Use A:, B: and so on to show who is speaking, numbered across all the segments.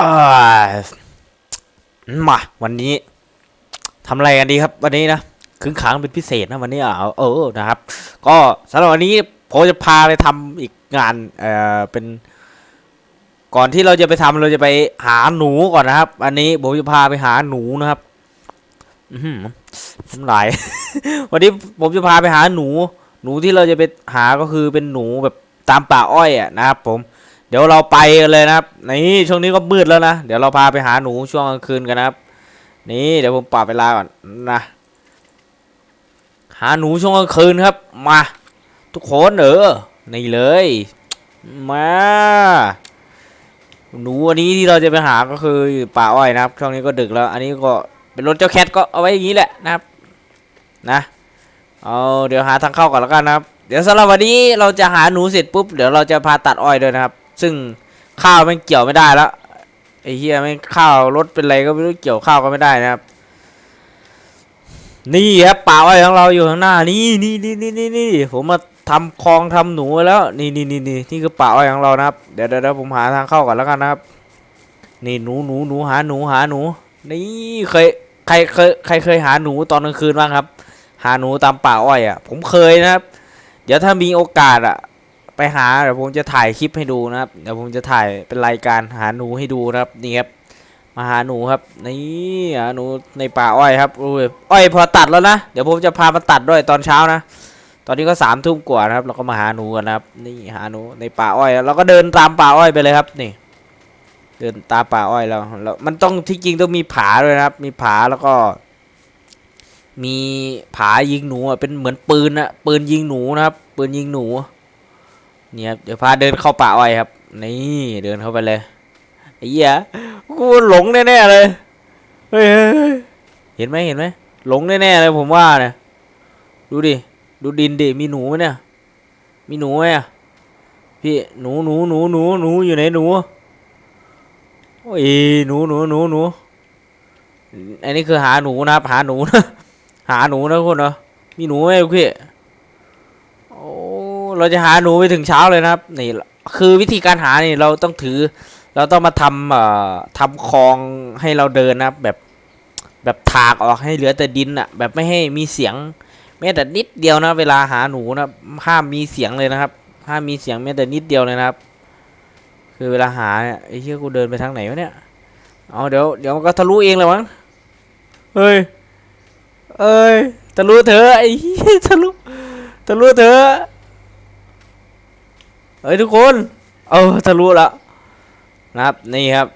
A: อ่ามาวันนี้ทำอะไรกันดีครับ วันนี้นะคึงขังเป็นพิเศษนะวันนี้อะเออนะครับ ก็สำหรับวันนี้ผมจะพาไปทำอีกงานเออเป็น ก่อนที่เราจะไปทำเราจะไปหาหนูก่อนนะครับ อันนี้ผมจะพาไปหาหนูนะครับ อือหือน้ำลาย วันนี้ผมจะพาไปหาหนู หนูที่เราจะไปหาก็คือเป็นหนูแบบตามป่าอ้อยอะนะครับ ผม เดี๋ยวเราไปกันเลยนะครับ นี่ช่วงนี้ก็มืดแล้วนะ เดี๋ยวเราพาไปหาหนูช่วงกลางคืนกันนะครับ นี่เดี๋ยวผมปรับเวลาก่อนนะ หาหนูช่วงกลางคืนครับ มา ทุกคนเออ นี่เลย มา หนูอันนี้ที่เราจะไปหาก็คือป่าอ้อยนะครับ ช่วงนี้ก็ดึกแล้ว อันนี้ก็เป็นรถเจ้าแคทก็เอาไว้อย่างนี้แหละนะครับ นะเอาเดี๋ยวหาทางเข้าก่อนแล้วกันนะครับ เดี๋ยวสำหรับวันนี้เราจะหาหนูเสร็จปุ๊บ เดี๋ยวเราจะพาตัดอ้อยด้วยนะครับ ซึ่งข้าวมันเกี่ยวไม่ได้แล้วไอ้เฮียไม่ข้าวรถเป็นไรก็ไม่รู้เกี่ยวข้าวก็ไม่ได้นะครับ นี่ครับป่าอ้อยของเราอยู่ข้างหน้า นี่นี่นี่นี่นี่นี่ผมมาทำคลองทำหนูแล้ว นี่นี่นี่นี่นี่คือป่าอ้อยของเรานะครับเดี๋ยวเดี๋ยวผมหาทางเข้าก่อนแล้วกันนะครับ นี่หนูหนูหนูหาหนูหาหนู นี่เคยใครเคยใครเคยหาหนูตอนกลางคืนบ้างครับ หาหนูตามป่าอ้อยอะ ผมเคยนะครับ เดี๋ยวถ้ามีโอกาสอะ ไปหาเดี๋ยวผมจะถ่ายคลิปให้ดูนะครับ เดี๋ยวผมจะถ่ายเป็นรายการหาหนูให้ดูนะครับนี่ครับมาหาหนูครับนี่หาหนูในป่าอ้อยครับอุ้ยอ้อยพอตัดแล้วนะเดี๋ยวผมจะพามาตัดด้วยตอนเช้านะ ตอนนี้ก็สามทุ่มกว่านะครับ เราก็มาหาหนูกันนะครับ นี่หาหนูในป่าอ้อยเราก็เดินตามป่าอ้อยไปเลยครับนี่ เดินตามป่าอ้อยแล้วแล้วมันต้องที่จริงต้องมีผาด้วยนะครับ มีผาแล้วก็ มีผายิงหนูเป็นเหมือนปืนอะปืนยิงหนูนะครับ ปืนยิงหนู นี่ยครับเดี๋ยวพาเดินเข้าป่าอ้อยครับ นี่เดินเข้าไปเลยไอ้เหี้ยกูหลงแน่ๆเลยเฮ้ยเห็นไหมเห็นไหมหลงแน่ๆเลยผมว่าเนี่ยดูดิดูดินดิมีหนูไหมเนี่ย มีหนูไหมอะพี่หนูหนูหนูหนูหนูอยู่ไหนหนูโอ้ยหนูหนูหนูหนูอันนี้คือหาหนูนะครับหาหนูนะหาหนูนะคนเนาะมีหนูไหมพี่ เราจะหาหนูไปถึงเช้าเลยนะครับนี่คือวิธีการหานี่เราต้องถือ เราต้องมาทำเอ่อทำคลองให้เราเดินนะครับแบบแบบถากออกให้เหลือแต่ดินอะแบบไม่ให้มีเสียงแม้แต่นิดเดียวนะ เวลาหาหนูนะห้ามมีเสียงเลยนะครับ ห้ามมีเสียงแม้แต่นิดเดียวเลยนะครับ คือเวลาหาเนี่ยไอ้เชี่ยกูเดินไปทางไหนวะเนี่ยเอาเดี๋ยวเดี๋ยวมันก็ทะลุเองเลยมั้งเฮ้ยเอ้ยทะลุเถอะไอ้เฮ้ยทะลุทะลุเถอะ เฮ้ยทุกคน เออทะลุแล้วนะครับนี่ครับ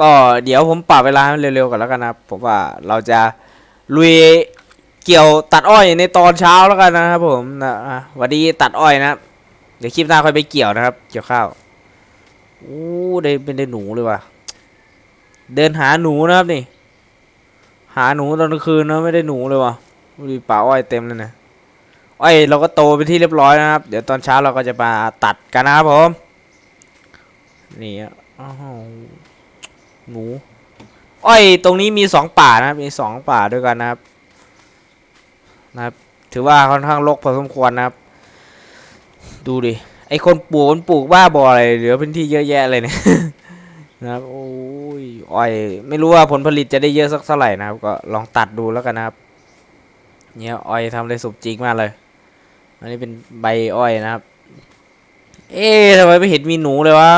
A: ก็เดี๋ยวผมปรับเวลาให้เร็วๆกันแล้วกันนะครับผมว่าเราจะลุยเกี่ยวตัดอ้อยในตอนเช้าแล้วกันนะครับผมนะอะวันนี้ตัดอ้อยนะครับเดี๋ยวคลิปหน้าค่อยไปเกี่ยวนะครับ เกี่ยวข้าวโอ้ได้เป็นได้หนูเลยว่ะเดินหาหนูนะครับนี่ หาหนูตอนกลางคืนนะไม่ได้หนูเลยว่ะดูป่าอ้อยเต็มเลยนะ อ้ยเราก็โตไปนที่เรียบร้อยนะครับ เดี๋ยวตอนเช้าเราก็จะมาตัดกันนะครับผม นี่อ้าวหนูอ้อยตรงนี้มีสองป่านะครับมีสองป่าด้วยกันนะครับ นะครับ ถือว่าค่อนข้างรกพอสมควรนะครับ ดูดิไอคนปลูกมันปลูกบ้าบออะไรเหลือพื้นที่เยอะแยะเลยเนี่ยนะครับโอ้ยอ้อย ไม่รู้ว่าผลผลิตจะได้เยอะสักเท่าไหร่นะครับ ก็ลองตัดดูแล้วกันนะครับ เนี่ยอ้อยทำได้สมจริงมากเลย นนี้เป็นใบอ้อยนะครับ เอ๊ะทำไมไม่เห็นมีหนูเลยวะ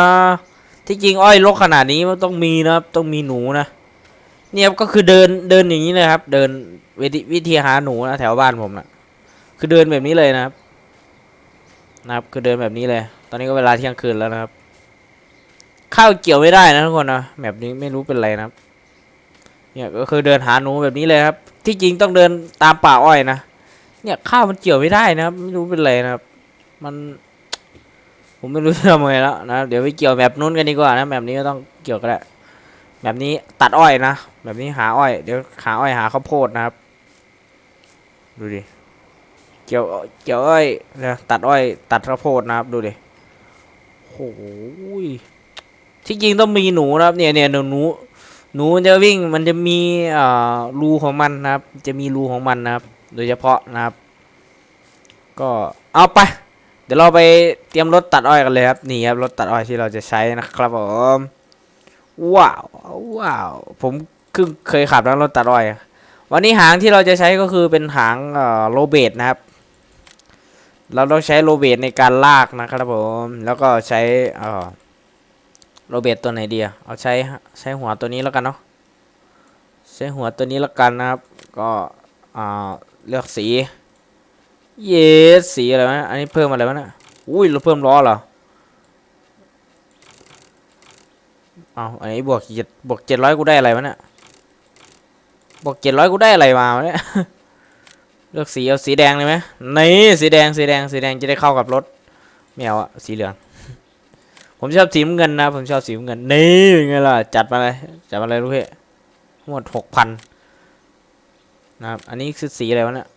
A: ที่จริงอ้อยรกขนาดนี้มันต้องมีนะครับ ต้องมีหนูนะ เนี่ยก็คือเดินเดินอย่างนี้เลยครับ เดินวิธีวิธีหาหนูนะแถวบ้านผมนะคือเดินแบบนี้เลยนะครับ นะครับ คือเดินแบบนี้เลย ตอนนี้ก็เวลาเที่ยงคืนแล้วนะครับ ข้าวเกี่ยวไม่ได้นะทุกคนนะแบบนี้ไม่รู้เป็นไรนะครับ เนี่ยก็คือเดินหาหนูแบบนี้เลยครับ ที่จริงต้องเดินตามป่าอ้อยนะ เนี่ยข้าวมันเกี่ยวไม่ได้นะครับ ไม่รู้เป็นไรนะครับ มัน ผมไม่รู้จะทำไงแล้วนะเดี๋ยวไปเกี่ยวแบบนู้นกันดีกว่านะแบบนี้ก็ต้องเกี่ยวก็ได้แบบนี้ตัดอ้อยนะแบบนี้หาอ้อยเดี๋ยวหาอ้อยหาข้าวโพดนะครับ ดูดิเกี่ยวเกี่ยวอ้อยนะตัดอ้อย ตัดข้าวโพดนะครับ ดูดิโอ้โหยที่จริงต้องมีหนูนะครับ เนี่ยเนี่ยหนูหนูหนูมันจะวิ่งมันจะมีอ่ารูของมันนะครับ จะมีรูของมันนะครับ โดยเฉพาะนะครับ ก็เอาไป เดี๋ยวเราไปเตรียมรถตัดอ้อยกันเลยครับนี่ครับรถตัดอ้อยที่เราจะใช้นะครับผมว้าวว้าวผมเคยขับแล้วรถตัดอ้อย วันนี้หางที่เราจะใช้ก็คือเป็นหางโรเบตนะครับ เราต้องใช้โรเบตในการลากนะครับผมแล้วก็ใช้โรเบตตัวไหนดีเอาใช้ใช้หัวตัวนี้แล้วกันเนาะใช้หัวตัวนี้แล้วกันนะครับ ก็อ่า เลือกสี เยสสีอะไรวะอันนี้เพิ่มอะไรวะเนี่ยอุ้ยเราเพิ่มล้อเหรอเอาอันนี้บวกเจ็ดบวกเจ็ดร้อยกูได้อะไรวะเนี่ยบวกเจ็ดร้อยกูได้อะไรมาวะเนี่ยเลือกสีเอาสีแดงเลยไหมนี่สีแดงสีแดงสีแดงจะได้เข้ากับรถไม่เอาอะสีเหลือง ผมชอบสีเงินนะ ผมชอบสีเงินนี่เป็นไงล่ะจัดมาเลยจัดมาเลยลูกพี่ทั้งหมดหกพัน นะครับ อันนี้คือสีอะไรวะเนี่ย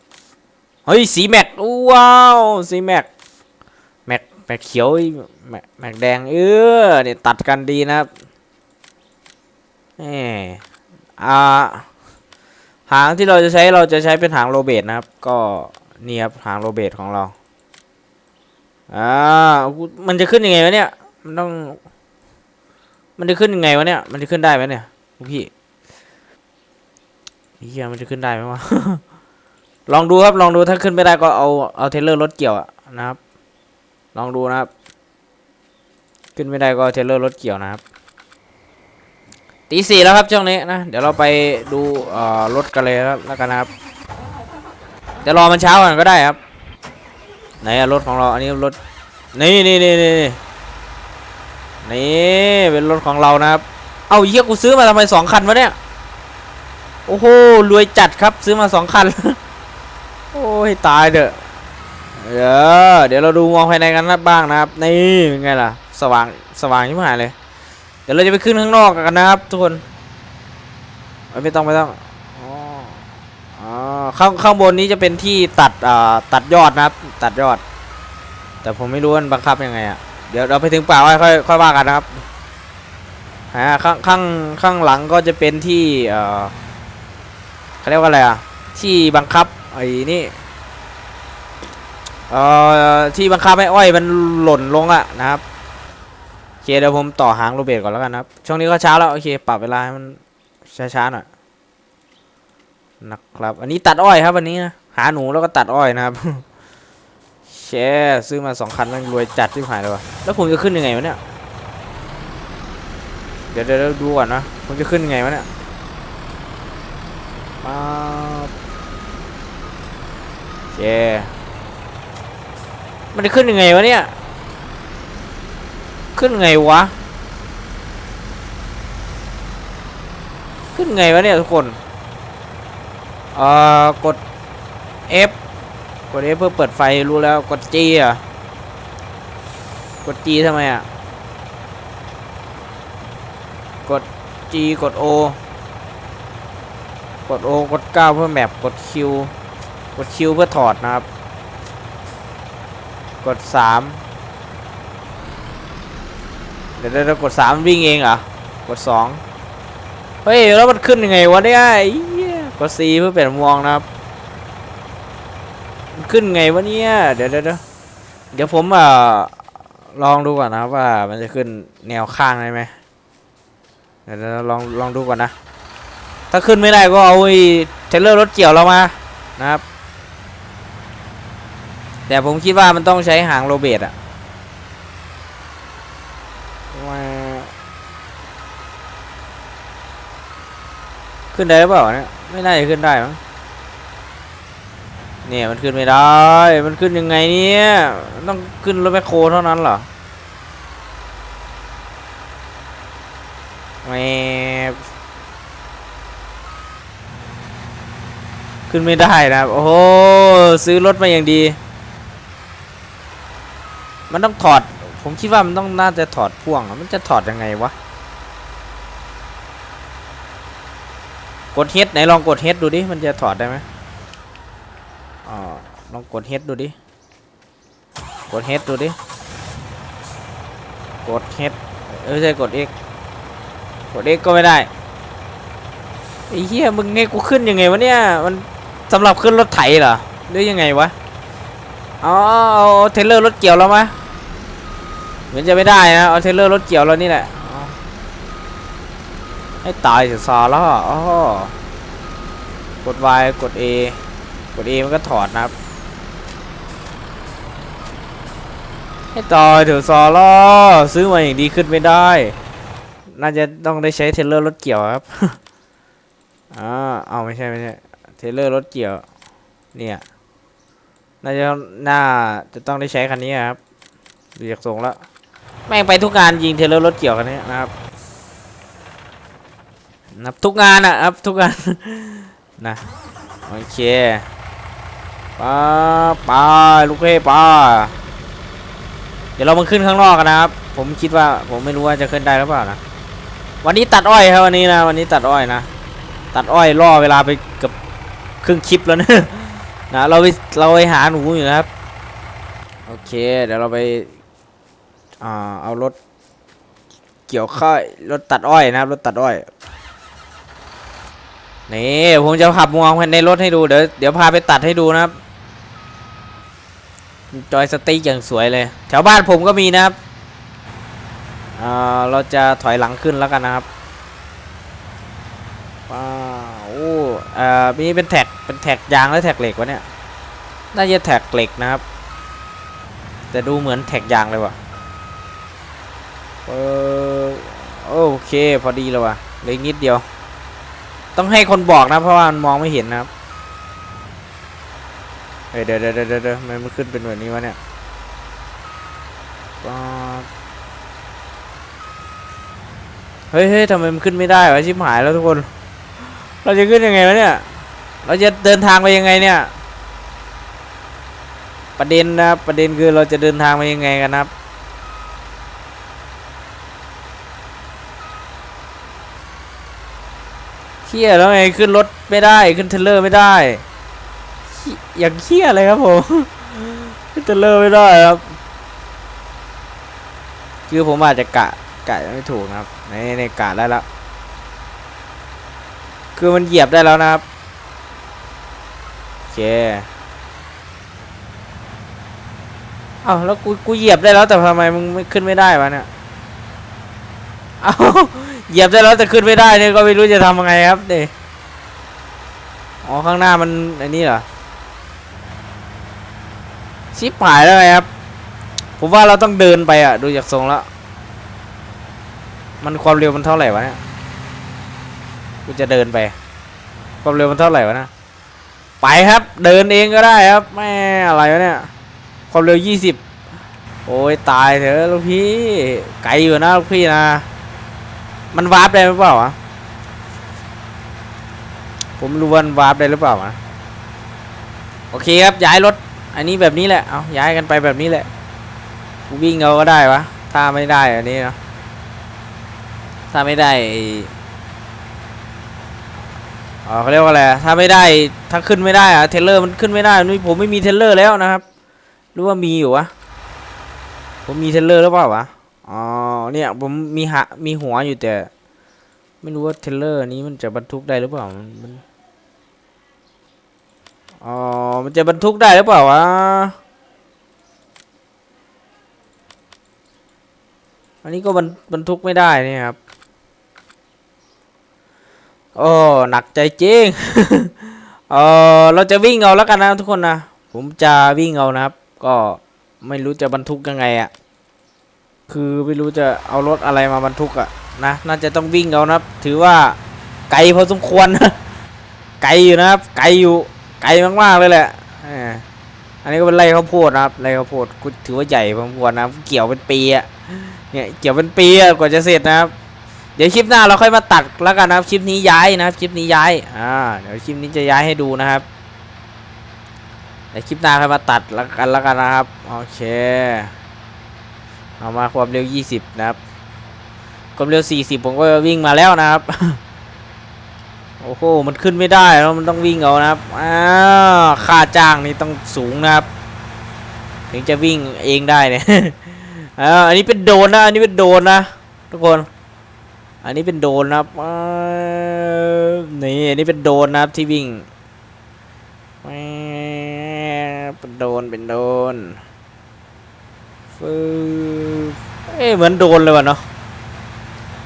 A: เฮ้ยสีแม็กว้าวสีแม็กแม็กแม็กเขียวแม็กแม็กแดงเออเนี่ยตัดกันดีนะครับแหมอ่าหางที่เราจะใช้เราจะใช้เป็นหางโรเบตนะครับ ก็นี่ครับหางโรเบตของเราอ่ามันจะขึ้นยังไงวะเนี่ยมันต้อง มันจะขึ้นยังไงวะเนี่ยมันจะขึ้นได้ไหมเนี่ยลูกพี่ เฮียมันจะขึ้นได้ไหมวะ ลองดูครับ ลองดูถ้าขึ้นไม่ได้ก็เอาเอาเทเลอร์รถเกี่ยวนะครับ ลองดูนะครับ ขึ้นไม่ได้ก็เทเลอร์รถเกี่ยวนะครับ ตีสี่แล้วครับช่วงนี้นะ เดี๋ยวเราไปดูรถกันเลยครับแล้วกันนะครับเดี๋ยวรอมันเช้าก่อนก็ได้ครับ ไหนอะรถของเรา อันนี้รถ นี่นี่นี่นี่นี่เป็นรถของเรานะครับ เอาเยี่ยกูซื้อมาทำไมสองคันวะเนี่ย โอ้โหรวยจัดครับซื้อมาสองคัน โอ้ยตายเด้อเดี๋ยวเดี๋ยวเราดูมองภายในกันนะบ้างนะครับ นี่เป็นไงล่ะ สว่างสว่างยิ่งหายเลย เดี๋ยวเราจะไปขึ้นข้างนอกกันนะครับ ทุกคนไม่ต้องไม่ต้องอ๋ออ๋อข้างข้างบนนี้จะเป็นที่ตัดอ่าตัดยอดนะครับ ตัดยอด แต่ผมไม่รู้ว่ามันบังคับยังไงอะเดี๋ยวเราไปถึงป่าค่อยค่อยค่อยว่ากันนะครับอ่าข้างข้างข้างหลังก็จะเป็นที่เอ่อ เขาเรียกว่าอะไรอะ ที่บังคับไอ้นี่เอ่อที่บังคับให้อ้อยมันหล่นลงอะนะครับโอเคเดี๋ยวผมต่อหางโรเบิร์ตก่อนแล้วกันนะครับ ช่วงนี้ก็เช้าแล้วโอเคปรับเวลาให้มันช้าๆหน่อยนะครับอันนี้ตัดอ้อยครับวันนี้นะหาหนูแล้วก็ตัดอ้อยนะครับแชซื้อมาสองคันแมันรวยจัดที่หายเลยวะแล้วผมจะขึ้นยังไงวะเนี่ยเดี๋ยวเดี๋ยวเดี๋ยวดูก่อนนะผมจะขึ้นยังไงวะเนี่ย ป๊าบโอเคมันจะขึ้นยังไงวะเนี่ย ขึ้นไงวะ ขึ้นไงวะเนี่ยทุกคน เอ่อ กด F กด F เพื่อเปิดไฟรู้แล้ว กด G อะ กด G ทำไมอะ กด G กด O กด O กด9เพื่อแมปกด Q กดคิวเพื่อถอดนะครับ กดสามเดี๋ยวเดี๋ยวกดสามวิ่งเองเหรอกดสองเฮ้ยแล้วมันขึ้นยังไงวะเนี่ยไอ้เหี้ยกด C เพื่อเปลี่ยนมองนะครับมันขึ้นไงวะเนี่ยเดี๋ยวเดี๋ยวเดี๋ยวผมอะลองดูก่อนนะว่ามันจะขึ้นแนวข้างได้ไหมเดี๋ยวเดี๋ยวลองลองดูก่อนนะ ถ้าขึ้นไม่ได้ก็เอาไอ้เทรลเลอร์รถเกี่ยวเรามานะครับ แต่ผมคิดว่ามันต้องใช้หางโรเบตอะว่าขึ้นได้หรือเปล่าเนี่ยไม่น่าจะขึ้นได้มั้งเนี่ยมันขึ้นไม่ได้ มันขึ้นยังไงเนี่ยต้องขึ้นรถแมคโครเท่านั้นเหรอแหม ขึ้นไม่ได้นะครับ โอ้โห ซื้อรถมาอย่างดี มันต้องถอด ผมคิดว่ามันต้องน่าจะถอดพ่วง มันจะถอดยังไงวะ กดเฮดไหนลองกดเฮดดูดิ มันจะถอดได้ไหมอ๋อ ลองกดเฮดดูดิ กดเฮดดูดิ กดเฮดเออใช่กด X กด X ก็ไม่ได้ไอ้เหี้ยมึงไงกูขึ้นยังไงวะเนี่ย มัน สำหรับขึ้นรถไถเหรอหรือยังไงวะเอาเอเอาเทเลอร์รถเกี่ยวเรามาเหมือนจะไม่ได้นะเอาเทเลอร์รถเกี่ยวเรานี่แหละให้ตายเสียซาแล้วอ๋อกด Y กด A กด A มันก็ถอดนะครับ ให้ตายเถอะซาร่าซื้อมาอย่างดีขึ้นไม่ได้ น่าจะต้องได้ใช้เทเลอร์รถเกี่ยวครับ อ่า เอาไม่ใช่ไม่ใช่ เทเลอร์รถเกี่ยว เนี่ย น่าจะน่าจะต้องได้ใช้คันนี้ครับดูจากทรงแล้ว แม่งไปทุกงานยิงเทเลอร์รถเกี่ยวคันนี้นะครับนับทุกงานอะครับทุกงานนะโอเคป้าป้าลูกเพ่ป้าเดี๋ยวเรามาขึ้นข้างนอกกันนะครับ ผมคิดว่าผมไม่รู้ว่าจะขึ้นได้หรือเปล่านะวันนี้ตัดอ้อยครับวันนี้นะ วันนี้ตัดอ้อยนะตัดอ้อยล่อเวลาไปเกับ ครึ่งคลิปแล้วนะนะเราไปเราไปหาหนูอยู่นะครับ โอเค เดี๋ยวเราไปอ่าเอารถเกี่ยวข้าวรถตัดอ้อยนะครับรถตัดอ้อยนี่ผมจะขับมองภายในรถให้ดูเดี๋ยวเดี๋ยวพาไปตัดให้ดูนะครับ จอยสติ๊กอย่างสวยเลย แถวบ้านผมก็มีนะครับเราจะถอยหลังขึ้นแล้วกันนะครับ ว้าวโอ้เอ่อมีเป็นแท็กเป็นแท็กยางและแท็กเหล็กวะเนี่ยน่าจะแท็กเหล็กนะครับ แต่ดูเหมือนแท็กยางเลยว่ะเออโอเคพอดีเลยว่ะเหลยนิดเดียว ต้องให้คนบอกนะเพราะว่ามันมองไม่เห็นนะครับเฮ้ยเดี๋ยวเดี๋ยวเดี๋ยวเดี๋ยวทำไมมันขึ้นเป็นแบบนี้วะเนี่ยเฮ้ยเฮ้ยทำไมมันขึ้นไม่ได้วะชิบหายแล้วทุกคน เราจะขึ้นยังไงวะเนี่ย เราจะเดินทางไปยังไงเนี่ย ประเด็นนะครับ ประเด็นคือเราจะเดินทางไปยังไงกันครับ เขี้ยแล้วไงขึ้นรถไม่ได้ ขึ้นเทเลอร์ไม่ได้ อย่างเขี้ยเลยครับผมจะเทเลิกไม่ได้ครับ คือผมอาจจะกะกะไม่ถูกนะครับ ในในกะได้แล้ว คือมันเหยียบได้แล้วนะครับ โอเค เอ้าแล้วกูกูเหยียบได้แล้วแต่ทำไมมึงไม่ขึ้นไม่ได้วะเนี่ย เอ้าเหยียบได้แล้วแต่ขึ้นไม่ได้เนี่ยก็ไม่รู้จะทำยังไงครับเดอ๋อข้างหน้ามันอันนี้เหรอ ชิปหายแล้วไงครับ ผมว่าเราต้องเดินไปอะดูจากทรงแล้ว มันความเร็วมันเท่าไหร่วะเนี่ย กูจะเดินไป ความเร็วมันเท่าไหร่วะนะ ไปครับ เดินเองก็ได้ครับแม่อะไรวะเนี่ย ความเร็วยี่สิบโอ้ยตายเถอะลูกพี่ ไกลอยู่นะลูกพี่นะ มันวาร์ปได้หรือเปล่าวะ ผมรู้ว่ามันวาร์ปได้หรือเปล่าวะ โอเคครับย้ายรถ อันนี้แบบนี้แหละ เอาย้ายกันไปแบบนี้แหละ กูวิ่งเอาก็ได้วะ ถ้าไม่ได้อันนี้เนาะ ถ้าไม่ได้ เขาเรียกว่าอะไรถ้าไม่ได้ถ้าขึ้นไม่ได้อะเทเลอร์มันขึ้นไม่ได้นี่ผมไม่มีเทเลอร์แล้วนะครับหรือว่ามีอยู่วะผมมีเทเลอร์หรือเปล่าวะอ๋อเนี่ยผมมีหะมีหัวอยู่แต่ ไม่รู้ว่าเทเลอร์นี้มันจะบรรทุกได้หรือเปล่ามันอ๋อมันจะบรรทุกได้หรือเปล่าวะอันนี้ก็บรรบรรทุกไม่ได้นี่ครับ โอ้หนักใจจริง เออเราจะวิ่งเอาแล้วกันนะทุกคนนะ ผมจะวิ่งเอานะครับ ก็ไม่รู้จะบรรทุกยังไงอะ่ะ คือไม่รู้จะเอารถอะไรมาบรรทุกอะ่ะนะ น่าจะต้องวิ่งเอานะครับ ถือว่าไกลพอสมควรไกลอยู่นะครับ ไกลอยู่ ไกลมากๆเลยแหละอันนี้ก็เป็นไรข้าวโพดนะครับไรข้าวโพดถือว่าใหญ่พอสมควรนะ เกี่ยวเป็นปีอะเนี่ย เกี่ยวเป็นปีอะกว่าจะเสร็จนะครับ ดี๋ยวคลิปหน้าเราค่อยมาตัดแล้วกันนะครับคลิปนี้ย้ายนะครับคลิปนี้ย้ายอ่าเดี๋ยวคลิปนี้จะย้ายให้ดูนะครับเดี๋ยวคลิปหน้าค่อยมาตัดแล้วกันแล้วกันนะครับโอเคเอามาความเร็ว 20 นะครับความเร็ว 40 ผมก็วิ่งมาแล้วนะครับโอ้โห มันขึ้นไม่ได้แล้วมันต้องวิ่งเอานะครับอ้าค่าจ้างนี่ต้องสูงนะครับ ถึงจะวิ่งเองได้เนี่ยอ่าอันนี้เป็นโดนนะ อันนี้เป็นโดนนะ ทุกคน อันนี้เป็นโดนนะครับนี่อันนี้เป็นโดนนะครับที่วิ่งเป็นโดนเป็นโดนฟืเอ้เหมือนโดนเลยวะเนาะ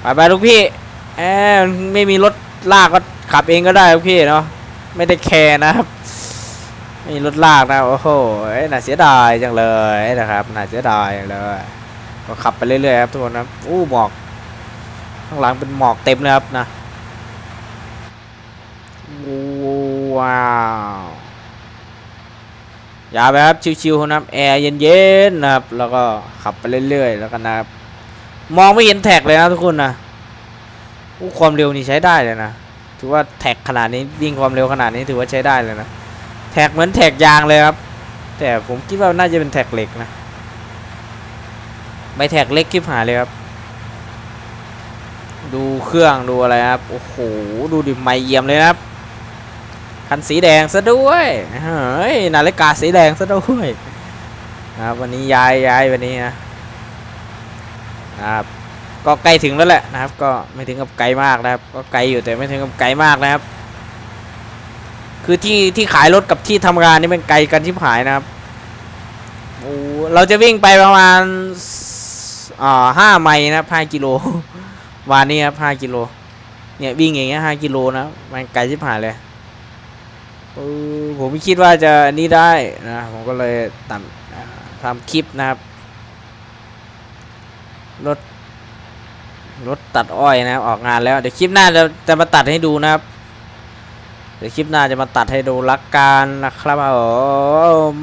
A: ไปไปลูกพี่แอไม่มีรถลากก็ขับเองก็ได้ลูกพี่เนาะไม่ได้แคร์นะครับไม่มีรถลากนะโอ้โหน่าเสียดายจังเลยนะครับน่าเสียดายเลย ก็ขับไปเรื่อยๆครับทุกคนนะอู้หมอก ข้างหลังเป็นหมอกเต็มเลยครับนะว้าวอย่าไปครับชิวๆนะครับแอร์เย็นๆนะครับ แล้วก็ขับไปเรื่อยๆแล้วกันนะครับมองไม่เห็นแท็กเลยนะทุกคนนะความเร็วนี่ใช้ได้เลยนะถือว่าแท็กขนาดนี้วิ่งความเร็วขนาดนี้ถือว่าใช้ได้เลยนะแท็กเหมือนแท็กยางเลยครับ แต่ผมคิดว่าน่าจะเป็นแท็กเหล็กนะไม่แท็กเล็กคลิปหายเลยครับ ดูเครื่องดูอะไรครับ โอ้โห ดูดิไม่เยี่ยมเลยครับ คันสีแดงซะด้วยเฮ้ยนาฬิกาสีแดงซะด้วยนะครับวันนี้ย้ายย้ายวันนี้นะนะครับก็ใกล้ถึงแล้วแหละนะครับ ก็ไม่ถึงกับไกลมากนะครับ ก็ไกลอยู่แต่ไม่ถึงกับไกลมากนะครับ คือที่ที่ขายรถกับที่ทำงานนี่เป็นไกลกันชิบหายนะครับโอ้เราจะวิ่งไปประมาณอ่าห้าไมล์นะครับห้ากิโล วันนี้ครับห้ากิโล เนี่ยวิ่งอย่างเงี้ยห้ากิโลนะ มันไกลชิบหายเลยผมไม่คิดว่าจะนี่ได้นะ ผมก็เลยตัดอ่าทำคลิปนะครับ รถ รถตัดอ้อยนะครับออกงานแล้ว เดี๋ยวคลิปหน้าจะจะมาตัดให้ดูนะครับ เดี๋ยวคลิปหน้าจะมาตัดให้ดูลักการนะครับผม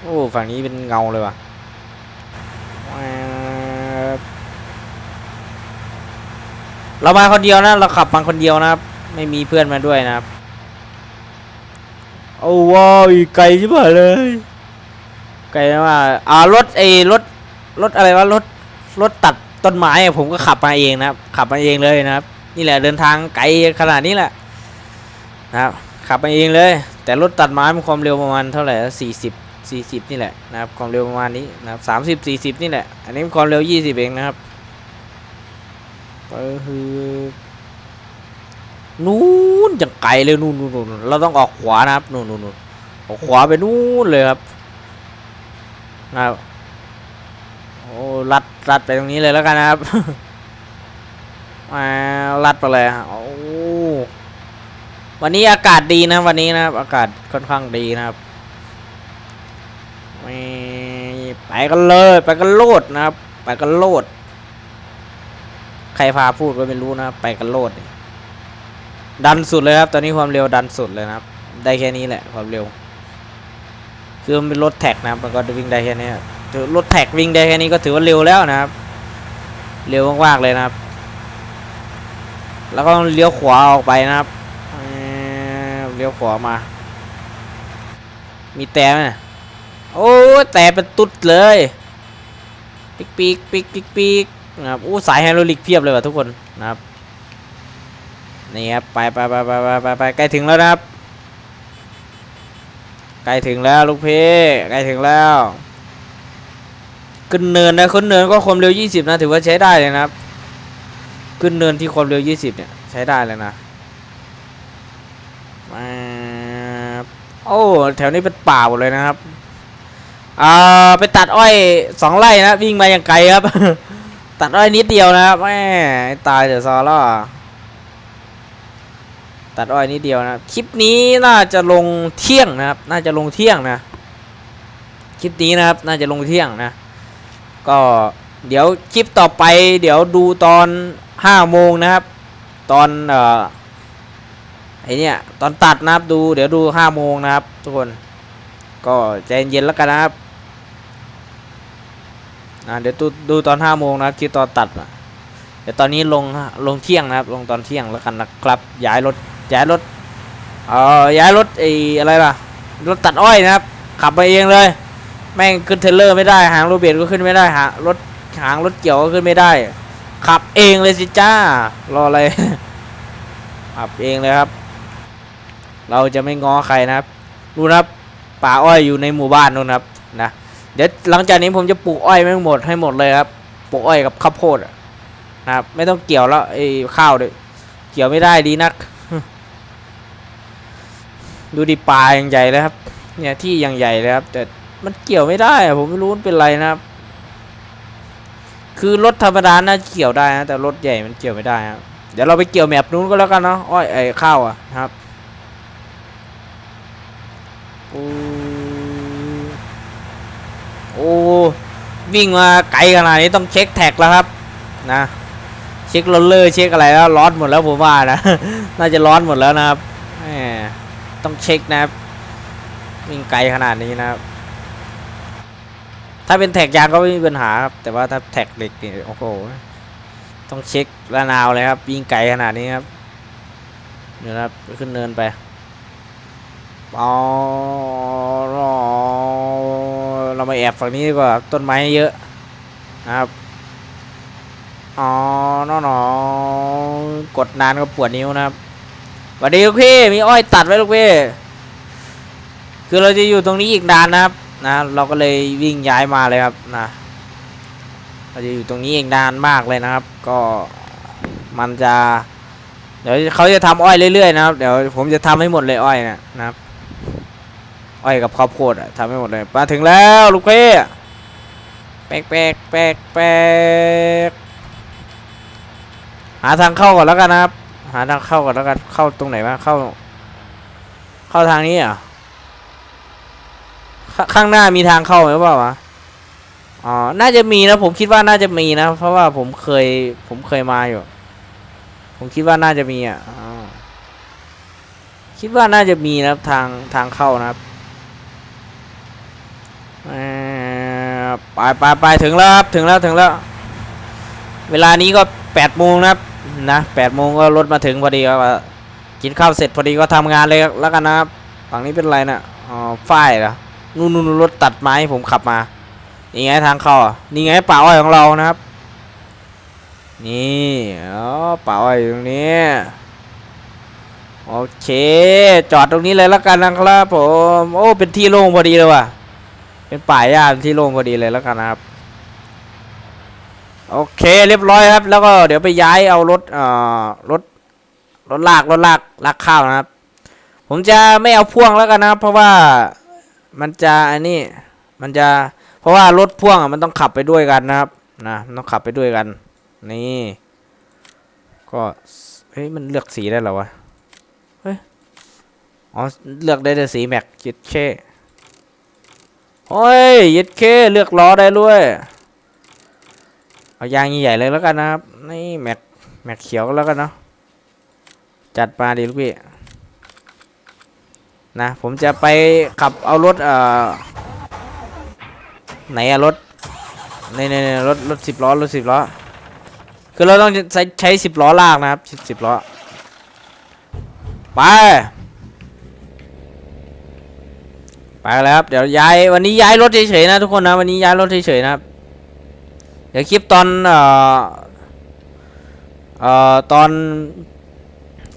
A: โอ้ ฝั่งนี้เป็นเงาเลยว่ะแว๊บ เรามาคนเดียวนะ เราขับมาคนเดียวนะครับ ไม่มีเพื่อนมาด้วยนะครับ โอ้ว้าวอีกไกลใช่ไหมเลย ไกลมากอ่ารถไอ้รถรถอะไรวะรถรถตัดต้นไม้อะผมก็ขับมาเองนะครับ ขับมาเองเลยนะครับ นี่แหละเดินทางไกลขนาดนี้แหละนะครับ ขับมาเองเลย แต่รถตัดไม้มันความเร็วประมาณเท่าไหร่สี่สิบสี่สิบนี่แหละนะครับความเร็วประมาณนี้นะครับสามสิบสี่สิบนี่แหละ อันนี้มันความเร็วยี่สิบเองนะครับ ก็คือนู้นอย่างไกลเลยนู่นนู่นเราต้องออกขวานะครับนู่นนู่นนออกขวาไปนู่นเลยครับนะครับโอ้ลัดลัดไปตรงนี้เลยแล้วกันนะครับมาลัดไปเลยโอ้วันนี้อากาศดีนะวันนี้นะครับ อากาศค่อนข้างดีนะครับไปกันเลย ไปกันโลดนะครับ ไปกันโลด ใครพาพูดก็ไม่รู้นะครับไปกันโลด ดันสุดเลยครับ ตอนนี้ความเร็วดันสุดเลยนะครับ ได้แค่นี้แหละความเร็ว คือมันเป็นรถแท็กนะครับมันก็วิ่งได้แค่นี้รถือรถแท็กวิ่งได้แค่นี้ก็ถือว่าเร็วแล้วนะครับ เร็วมากๆเลยนะครับ แล้วก็เลี้ยวขวาออกไปนะครับเลี้ยวขวามา มีแต่ไหมโอ้แต่เป็นตุ๊ดเลย ปิกปิกปิกปิกปิก นะครับอู้สายไฮโดรลิกเพียบเลยว่ะทุกคนนะครับนี่ครับไปไปไปไปไปไปไปใกล้ถึงแล้วนะครับใกล้ถึงแล้วลูกพี่ใกล้ถึงแล้ว ขึ้นเนินนะขึ้นเนินก็ความเร็ว 20 นะ ถือว่าใช้ได้เลยนะครับ ขึ้นเนินที่ความเร็ว 20 เนี่ยใช้ได้เลยนะมาโอ้แถวนี้เป็นป่าหมดเลยนะครับอ่าไปตัดอ้อยสองไร่นะวิ่งมาอย่างไกลครับ ตัดอ้อยนิดเดียวนะครับแม่ตายเดี๋ยวซอล่อตัดอ้อยนิดเดียวนะคลิปนี้น่าจะลงเที่ยงนะครับ น่าจะลงเที่ยงนะ คลิปนี้นะครับ น่าจะลงเที่ยงนะ ก็เดี๋ยวคลิปต่อไป เดี๋ยวดูตอนห้าโมงนะครับ ตอนเอ่อไอเนี่ยตอนตัดนะครับดู เดี๋ยวดูห้าโมงนะครับ ทุกคน ก็ใจเย็นแล้วกันนะครับ่าเดี๋ยวดูดูตอนห้าโมงนะครับคลิปตอนตัดนะเดี๋ยวตอนนี้ลงลงเที่ยงนะครับ ลงตอนเที่ยงแล้วกันนะครับย้ายรถย้ายรถเอ่อย้ายรถไอ้อะไรล่ะรถตัดอ้อยนะครับ ขับไปเองเลย แม่งขึ้นเทรลเลอร์ไม่ได้หางโรเบียก็ขึ้นไม่ได้หางรถหางรถเกี่ยวก็ขึ้นไม่ได้ ขับเองเลยสิจ้ารออะไรขับเองเลยครับ เราจะไม่ง้อใครนะครับดูนะครับป่าอ้อยอยู่ในหมู่บ้านนู่นครับนะ เดี๋ยวหลังจากนี้ผมจะปลูกอ้อยไม่หมดให้หมดเลยครับปลูกอ้อยกับข้าวโพดนะครับ ไม่ต้องเกี่ยวแล้วไอ้ข้าวด้วยเกี่ยวไม่ได้ดีนัก ดูดิปลาอย่างใหญ่เลยครับ เนี่ยที่ยังใหญ่เลยครับ แต่มันเกี่ยวไม่ได้ผมไม่รู้มันเป็นไรนะครับ คือรถธรรมดาน่าเกี่ยวได้นะแต่รถใหญ่มันเกี่ยวไม่ได้ครับเดี๋ยวเราไปเกี่ยวแมปนู้นก็แล้วกันเนาะอ้อยไอ้ข้าวอะนะครับโอ้ โอ้วิ่งมาไกลขนาดนี้ต้องเช็คแท็กแล้วครับนะเช็คโรลเลอร์เช็คอะไรแล้วร้อนหมดแล้วผมว่านะน่าจะร้อนหมดแล้วนะครับต้องเช็คนะครับวิ่งไกลขนาดนี้นะครับ ถ้าเป็นแท็กยางก็ไม่มีปัญหาครับแต่ว่าถ้าแท็กเหล็กนี่โอ้โหต้องเช็คระนาวเลยครับวิ่งไกลขนาดนี้ครับเดี๋ยวนะครับขึ้นเนินไปอ๋อ เรามาแอบฝั่งนี้ดีกว่าต้นไม้เยอะนะครับอ๋อนอนกดนานก็ปวดนิ้วนะครับสวัสดีลูกพี่มีอ้อยตัดไว้ลูกพี่คือเราจะอยู่ตรงนี้อีกนานนะครับนะเราก็เลยวิ่งย้ายมาเลยครับนะเราจะอยู่ตรงนี้อีกนานมากเลยนะครับ ก็มันจะเดี๋ยวเขาจะทำอ้อยเรื่อยๆนะครับ เดี๋ยวผมจะทำให้หมดเลยอ้อยนะนะครับ อ้อยกับข้าวโพดอะทำให้หมดเลยมาถึงแล้วลูกพี่แป๊กแป๊กแป๊กแป๊กหาทางเข้าก่อนแล้วกันนะครับ หาทางเข้าก่อนแล้วกันเข้าตรงไหนวะเข้า เข้าทางนี้อะข้างหน้ามีทางเข้าไหมเปล่าวะอ๋อ น่าจะมีนะ ผมคิดว่าน่าจะมีนะ เพราะว่าผมเคย ผมเคยมาอยู่ ผมคิดว่าน่าจะมีอะคิดว่าน่าจะมีนะครับทางทางเข้านะครับ ไปไปไปถึงแล้วครับถึงแล้วถึงแล้ว เวลานี้ก็แปดโมงนะครับนะแปดโมงก็รถมาถึงพอดีก็กินข้าวเสร็จพอดีก็ทำงานเลยแล้วกันนะครับฝั่งนี้เป็นไรนะ่ะอ๋อฝ้ายเหรอนู่นนู่นรถตัดไม้ผมขับมานี่ไงทางเข้านี่ไงป่าอ้อยของเรานะครับ นี่อ๋อป่าอ้อยตรงนี้โอเค จอดตรงนี้เลยแล้วกันนะครับผมโอ้เป็นที่โล่งพอดีเลยว่ะ เป็นป่าหญ้านที่โล่งพอดีเลยแล้วกันนะครับ โอเคเรียบร้อยครับ แล้วก็เดี๋ยวไปย้ายเอารถเอ่อรถรถลากรถลากลากข้าวนะครับ ผมจะไม่เอาพ่วงแล้วกันนะครับ เพราะว่ามันจะอันนี้มันจะเพราะว่ารถพ่วงมันต้องขับไปด้วยกันนะครับนะต้องขับไปด้วยกัน นี่ก็เฮ้ยมันเลือกสีได้หรอวะเฮ้ยอ๋อเลือกได้แต่สีแม็กยิดเค โอ้ยยิดเคเลือกล้อได้ด้วยเอายางใหญ่ๆเลยแล้วกันนะครับ นี่แม็กแม็กเขียวก็แล้วกันเนาะจัดมาดิลูกพี่นะผมจะไปขับเอารถเอ่อไหนอะรถในในในรถรถสิบล้อรถสิบล้อคือเราต้องใช้ใช้สิบล้อลากนะครับสิบล้อไป ไปแล้วครับเดี๋ยวย้ายวันนี้ย้ายรถเฉยๆนะทุกคนนะวันนี้ย้ายรถเฉยๆนะครับ เดี๋ยวคลิปตอนเอ่อเอ่อตอน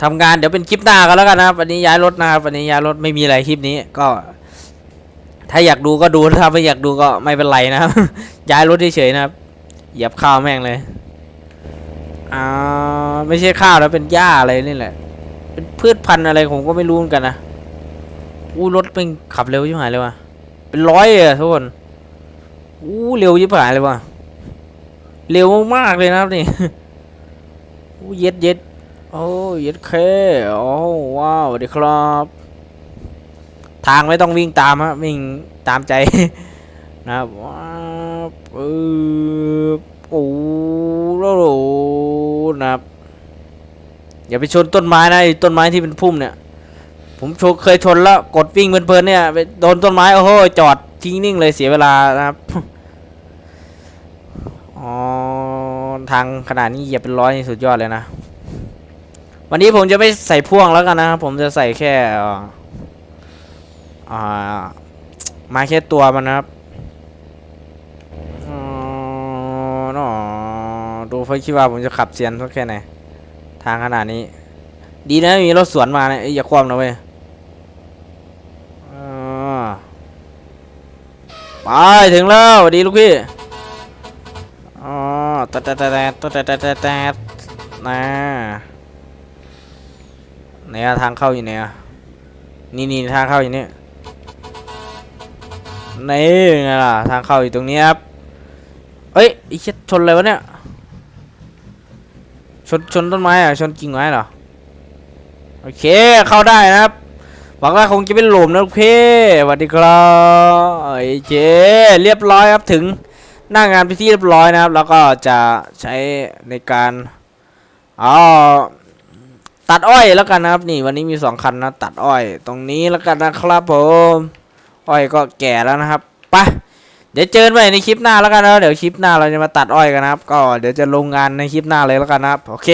A: ทำงานเดี๋ยวเป็นคลิปหน้ากันแล้วกันนะครับวันนี้ย้ายรถนะครับวันนี้ย้ายรถไม่มีอะไรคลิปนี้ก็ ถ้าอยากดูก็ดูถ้าไม่อยากดูก็ไม่เป็นไรนะครับ ย้ายรถเฉยๆนะครับเหยียบข้าวแม่งเลยอ่าไม่ใช่ข้าวแล้วเป็นหญ้าอะไรนี่แหละ เป็นพืชพันธุ์อะไรผมก็ไม่รู้เหมือนกันนะ อู้รถเป็นขับเร็วยิ่งหายเลยว่ะ เป็นร้อยอะทุกคน อู้เร็วยิ่งหายเลยว่ะ เร็วมากๆเลยนะครับนี่โอ้เย็ดเย็ดโอ้เย็ดเคโอ้ว้าวสวัสดีครับ ทางไม่ต้องวิ่งตามฮะวิ่งตามใจนะครับว้าวปึ๊บโอ้โหนะครับอย่าไปชนต้นไม้นะต้นไม้ที่เป็นพุ่มเนี่ย ผมชเคยชนแล้วกดวิ่งเพลินๆเนี่ยไปโดนต้นไม้โอ้โหจอดทิ้งนิ่งเลยเสียเวลานะครับอ๋อทางขนาดนี้เหยียบเป็นร้อยนี่สุดยอดเลยนะ วันนี้ผมจะไม่ใส่พ่วงแล้วกันนะครับผมจะใส่แค่เอ่ออ่ามาแค่ตัวมันนะครับอ๋อเนาะดูไฟคิดว่าผมจะขับเซียนสักแค่ไหนทางขนาดนี้ ดีนะมีรถสวนมาเนี่ยอยอย่าคว่ำนะเว้ย ไปถึงแล้วสวัสดีลูกพี่อ๋อตะตะตะตะตะตตะตตนะไหนอะทางเข้าอยู่ไหนอะนี่นี่ทางเข้าอยู่นี่นี่ไงล่ะทางเข้าอยู่ตรงนี้ครับเอ้ยไอ้เชี่ยชนอะไรวะเนี่ยชนชนต้นไม้อะชนกิ่งไม้เหรอโอเคเข้าได้นะครับ หวังว่าคงจะเป็นหลุมนะลูกพี่สวัสดีครับโอเคเรียบร้อยครับถึงหน้างานไปนที่เรียบร้อยนะครับ แล้วก็จะใช้ในการอ๋อตัดอ้อยแล้วกันนะครับนี่วันนี้มีสองคันนะตัดอ้อย ตรงนี้แล้วกันนะครับผมอ้อยก็แก่แล้วนะครับไปเดี๋ยวเจอกันใหม่ในคลิปหน้าแล้วกันนะเดี๋ยวคลิปหน้าเราจะมาตัดอ้อยกันนะครับ ก็เดี๋ยวจะลงงานในคลิปหน้าเลยแล้วกันนะครับโอเค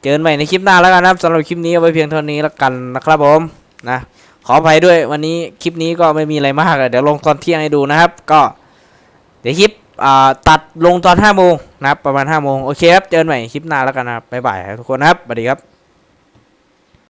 A: เจอกันใหม่ในคลิปหน้าแล้วกันนะครับสำหรับคลิปนี้เอาไว้เพียงเท่านี้แล้วกันนะครับผม นะขออภัยด้วยวันนี้คลิปนี้ก็ไม่มีอะไรมากเดี๋ยวลงตอนเที่ยงให้ดูนะครับ ก็เดี๋ยวคลิปตัดลงตอนห้าโมงนะครับประมาณห้าโมงโอเคครับเจอกันใหม่คลิปหน้าแล้วกันนะบ๊ายบายทุกคนนะครับสวัสดีครับ